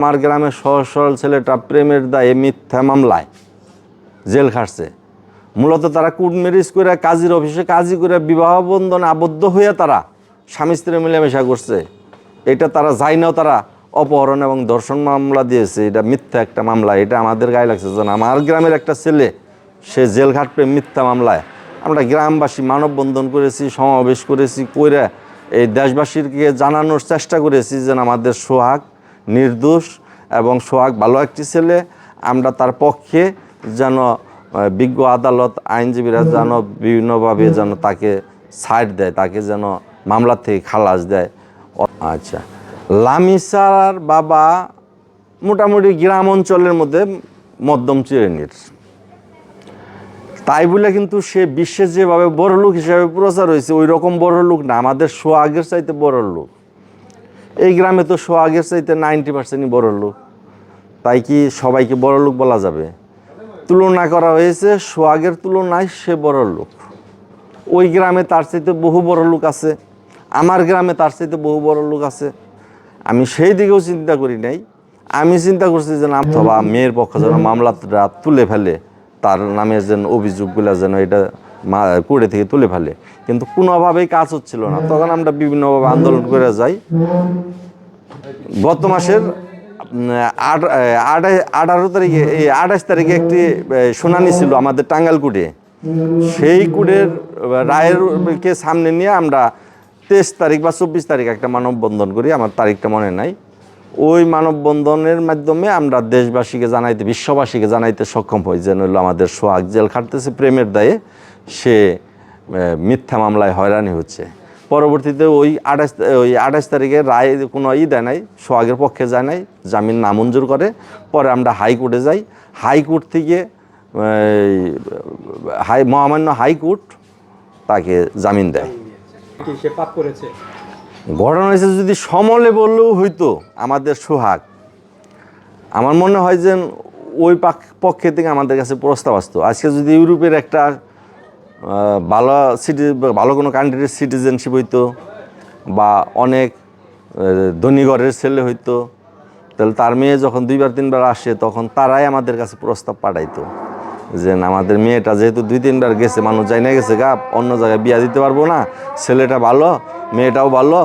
আমার গ্রামের সহজ সরল ছেলেটা প্রেমের দায়ে মিথ্যা মামলায় জেল খাটছে। মূলত তারা কুট ম্যারেজ করে কাজীর অফিসে কাজী করে বিবাহ বন্ধনে আবদ্ধ হয়ে তারা স্বামী স্ত্রী মিলেমিশা করছে। এটা তারা যাই নাও তারা অপহরণ এবং দর্শন মামলা দিয়েছে। এটা মিথ্যা একটা মামলা। এটা আমাদের গায়ে লাগছে যেন আমার গ্রামের একটা ছেলে, সে জেল খাটবে মিথ্যা মামলায়। আমরা গ্রামবাসী মানববন্ধন করেছি, সমাবেশ করেছি, কইরা এই দেশবাসীকে জানানোর চেষ্টা করেছি যেন আমাদের সোহাগ নির্দোষ এবং সোহাগ ভালো একটি ছেলে। আমরা তার পক্ষে যেন বিজ্ঞ আদালত আইনজীবীরা যেন বিভিন্নভাবে যেন তাকে ছাড় দেয় তাকে যেন মামলা থেকে খালাস দেয়। আচ্ছা। লামিসার বাবা মোটামুটি গ্রাম অঞ্চলের মধ্যে মধ্যম শ্রেণির। তাই বলে কিন্তু সে বিশ্বে যেভাবে বড় লোক হিসাবে প্রচার হয়েছে ওই রকম বড় লোক না। আমাদের সোহাগের চাইতে বড় লোক এই গ্রামে তো সোহাগের চাইতে নাইনটি পার্সেন্টই বড় লোক। তাই কি সবাইকে বড় লোক বলা যাবে? তুলনা করা হয়েছে সোহাগের তুলনায় সে বড় লোক। ওই গ্রামে তার চাইতে বহু বড় লোক আছে, আমার গ্রামে তার চাইতে বহু বড় লোক আছে। আমি সেই দিকেও চিন্তা করি নাই। আমি চিন্তা করছি যে না অথবা মেয়ের পক্ষ যেন মামলাটা তুলে ফেলে, তার নামে যেন অভিযোগগুলো যেন এটা মা- কোর্টে থেকে তুলে ফেলে। কিন্তু কোনোভাবেই কাজ হচ্ছিল না। তখন আমরা বিভিন্নভাবে আন্দোলন করে যাই। গত মাসের আঠারো তারিখে, এই আঠাশ তারিখে একটি শুনানি ছিল আমাদের টাঙ্গাল কুটে। সেই কুটের রায়ের কে সামনে নিয়ে আমরা তেইশ তারিখ বা চব্বিশ তারিখ একটা মানববন্ধন করি। আমার তারিখটা মনে নাই। ওই মানববন্ধনের মাধ্যমে আমরা দেশবাসীকে জানাইতে, বিশ্ববাসীকে জানাইতে সক্ষম হই। যেন হলো আমাদের সোহাগ জেল খাটতেছে প্রেমের দায়ে। সে মিথ্যা মামলায় হয়রানি হচ্ছে। পরবর্তীতে ওই আঠাশ ওই আঠাশ তারিখে রায় কোনো ই দেয় নাই সোহাগের পক্ষে যায় নাই জামিন নামঞ্জুর করে পরে আমরা হাইকোর্টে যাই। হাইকোর্ট থেকে হাই মহামান্য হাইকোর্ট তাকে জামিন দেয়। সে পাপ করেছে? ঘটনা হয়েছে যদি সমলে বললেও হইতো আমাদের সোহাগ। আমার মনে হয় যে ওই পাক- পক্ষে থেকে আমাদের কাছে প্রস্তাব আসতো। আজকে যদি ইউরোপের একটা ভালো সিটি ভালো কোনো কান্ট্রির সিটিজেনশিপ হইতো বা অনেক ধনী ঘরের ছেলে হইতো, তাহলে তার মেয়ে যখন দুইবার, তিনবার আসে, তখন তারাই আমাদের কাছে প্রস্তাব পাঠাইতো যে আমাদের মেয়েটা যেহেতু দুই, তিনবার গেছে, মানুষ যাই না গেছে, গা, অন্য জায়গায় বিয়া দিতে পারব না, ছেলেটা ভালো, মেয়েটাও ভালো,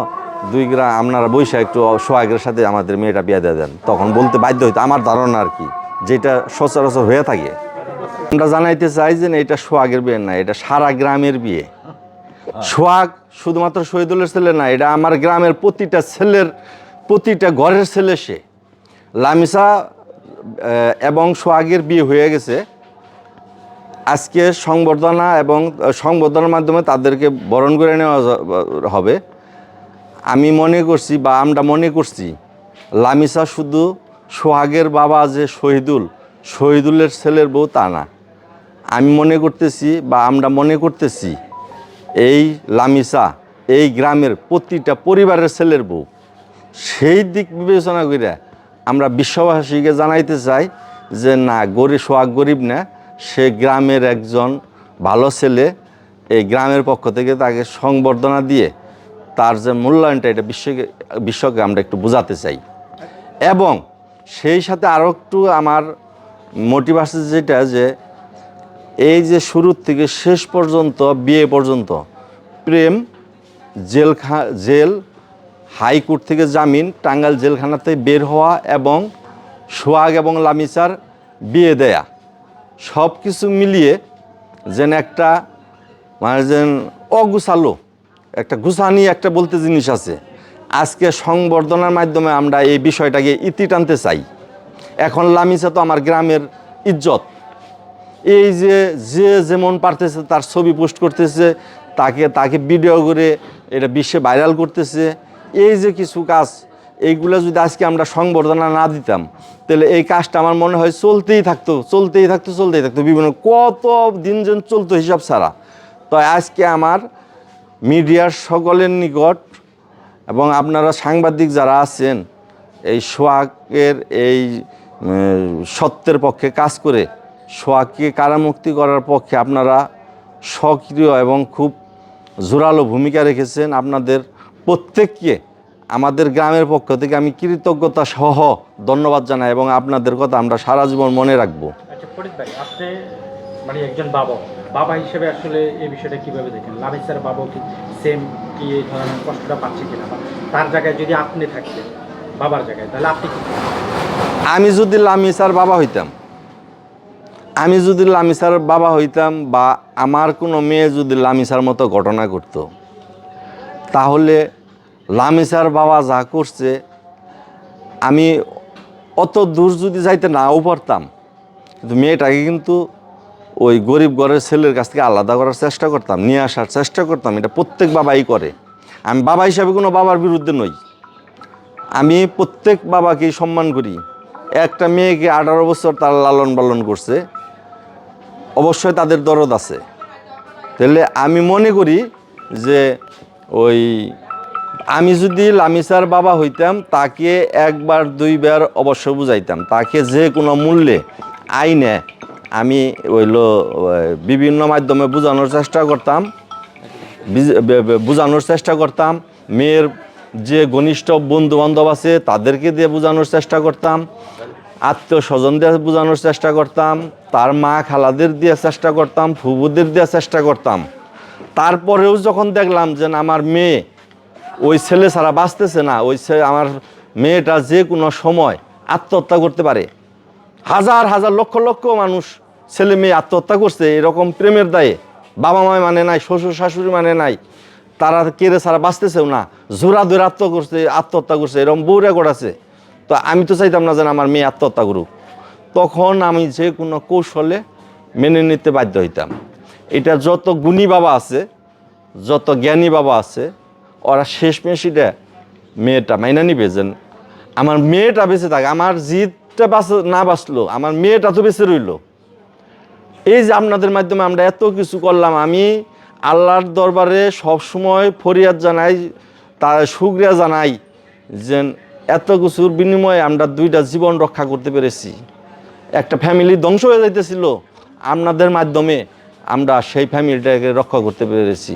দুই গ্রাম আপনারা বৈশা একটু সোহাগের সাথে আমাদের মেয়েটা বিয়া দিয়ে দেন। তখন বলতে বাধ্য হইতো, আমার ধারণা আর কি, যেটা সচরাচর হয়ে থাকে। আমরা জানাইতে চাই যে এটা সোহাগের বিয়ে না, এটা সারা গ্রামের বিয়ে। সোহাগ শুধুমাত্র শহীদুলের ছেলে না, এটা আমার গ্রামের প্রতিটা ছেলের, প্রতিটা ঘরের ছেলে সে। লামিসা এবং সোহাগের বিয়ে হয়ে গেছে। আজকে সংবর্ধনা এবং সংবর্ধনার মাধ্যমে তাদেরকে বরণ করে নেওয়া হবে। আমি মনে করছি বা আমরা মনে করছি, লামিসা শুধু সোহাগের বাবা যে শহীদুল শহীদুলের ছেলের বউ তা না। আমি মনে করতেছি বা আমরা মনে করতেছি, এই লামিসা, এই গ্রামের প্রতিটা পরিবারের ছেলের বউ, সেই দিক বিবেচনা করে আমরা বিশ্ববাসীকে জানাইতে চাই যে না, গরিব সোহাগ গরিব না, সে গ্রামের একজন ভালো ছেলে, এই গ্রামের পক্ষ থেকে তাকে সংবর্ধনা দিয়ে তার যে মূল্যায়নটা, এটা বিশ্বকে বিশ্বকে আমরা একটু বোঝাতে চাই। এবং সেই সাথে আরও একটু আমার মোটিভ আছে যেটা যে এই যে শুরুর থেকে শেষ পর্যন্ত, বিয়ে পর্যন্ত, প্রেম জেল খা জেল, হাইকোর্ট থেকে জামিন, টাঙ্গাইল জেলখানাতে বের হওয়া এবং সোহাগ এবং লামিসার বিয়ে দেয়া। সব কিছু মিলিয়ে যেন একটা মানে যেন অগুছালো, একটা গুছানি একটা বলতে জিনিস আছে। আজকে সংবর্ধনার মাধ্যমে আমরা এই বিষয়টাকে ইতি টানতে চাই। এখন লামিসা তো আমার গ্রামের ইজ্জত। এই যে যে যেমন পারতেছে তার ছবি পোস্ট করতেছে, তাকে তাকে ভিডিও করে এটা বিশ্বে ভাইরাল করতেছে। এই যে কিছু কাজ, এইগুলো যদি আজকে আমরা সংবর্ধনা না দিতাম, তাহলে এই কাজটা আমার মনে হয় চলতেই থাকতো চলতেই থাকতো চলতেই থাকতো। বিভিন্ন কত দিন যেন চলতো হিসাব ছাড়া। তো আজকে আমার মিডিয়ার সকলের নিকট এবং আপনারা সাংবাদিক যারা আছেন, এই সোহাগের, এই সত্যের পক্ষে কাজ করে সোয়াকে কারামুক্তি করার পক্ষে আপনারা সক্রিয় এবং খুব জোরালো ভূমিকা রেখেছেন আপনাদের প্রত্যেককে। আমাদের গ্রামের পক্ষ থেকে আমি কৃতজ্ঞতা সহ ধন্যবাদ জানাই এবং আপনাদের কথা আমরা সারা জীবন মনে রাখব। আচ্ছা আপনি মানে একজন বাবা বাবা হিসেবে আসলে এই বিষয়টা কীভাবে দেখেন? লামিসার বাবা কি সেম কি এই ধরনের কষ্টটা পাচ্ছে কিনা? তার জায়গায় যদি আপনি থাকতেন, বাবার জায়গায়, তাহলে আপনি কি? আমি যদি লামিসার বাবা হইতাম, আমি যদি লামিসার বাবা হইতাম বা আমার কোনো মেয়ে যদি লামিসার মতো ঘটনা করতো তাহলে লামিসার বাবা যা করছে, আমি অত দূর যদি যাইতে নাও পারতাম, কিন্তু মেয়েটাকে কিন্তু ওই গরিব ঘরের ছেলের কাছ থেকে আলাদা করার চেষ্টা করতাম, নিয়ে আসার চেষ্টা করতাম। এটা প্রত্যেক বাবাই করে। আমি বাবা হিসাবে কোনো বাবার বিরুদ্ধে নই। আমি প্রত্যেক বাবাকেই সম্মান করি। একটা মেয়েকে আঠারো বছর তার লালন পালন করছে, অবশ্যই তাদের দরদ আছে। তাহলে আমি মনে করি যে ওই আমি যদি লামিসার বাবা হইতাম, তাকে একবার, দুইবার অবশ্য বুঝাইতাম। তাকে যে কোনো মূল্যে, আইনে আমি হইল, বিভিন্ন মাধ্যমে বোঝানোর চেষ্টা করতাম বোঝানোর চেষ্টা করতাম। মেয়ের যে ঘনিষ্ঠ বন্ধু বান্ধব আছে, তাদেরকে দিয়ে বোঝানোর চেষ্টা করতাম। আত্মীয় স্বজন দিয়ে বোঝানোর চেষ্টা করতাম। তার মা খালাদের দিয়ে চেষ্টা করতাম ফুবুদের দিয়ে চেষ্টা করতাম। তারপরেও যখন দেখলাম যে আমার মেয়ে ওই ছেলে ছাড়া বাঁচতেছে না, ওই আমার মেয়েটা যে কোনো সময় আত্মহত্যা করতে পারে। হাজার হাজার, লক্ষ লক্ষ মানুষ ছেলে মেয়ে আত্মহত্যা করছে, এরকম প্রেমের দায়ে। বাবা মা মানে নাই শ্বশুর শাশুড়ি মানে নাই। তারা কেড়ে ছাড়া বাঁচতেছেও না। জোরা ধরে আত্ম করছে, আত্মহত্যা করছে এরকম বউরা করাছে তো আমি তো চাইতাম না যেন আমার মেয়ে আত্মহত্যা করুক। তখন আমি যে কোনো কৌশলে মেনে নিতে বাধ্য হইতাম। এটা যত গুণী বাবা আছে, যত জ্ঞানী বাবা আছে, ওরা শেষ মেশিটা মেয়েটা মাইনা নিবে যেন আমার মেয়েটা বেঁচে থাকে, আমার জিতটা বাঁচ, না বাঁচলো, আমার মেয়েটা তো বেঁচে রইল। এই যে আপনাদের মাধ্যমে আমরা এত কিছু করলাম, আমি আল্লাহর দরবারে সবসময় ফরিয়াদ জানাই তার সুক্রিয়া জানাই যে এত কিছুর বিনিময়ে আমরা দুইটা জীবন রক্ষা করতে পেরেছি। একটা ফ্যামিলি ধ্বংস হয়ে যাইতেছিল, আপনাদের মাধ্যমে আমরা সেই ফ্যামিলিটাকে রক্ষা করতে পেরেছি।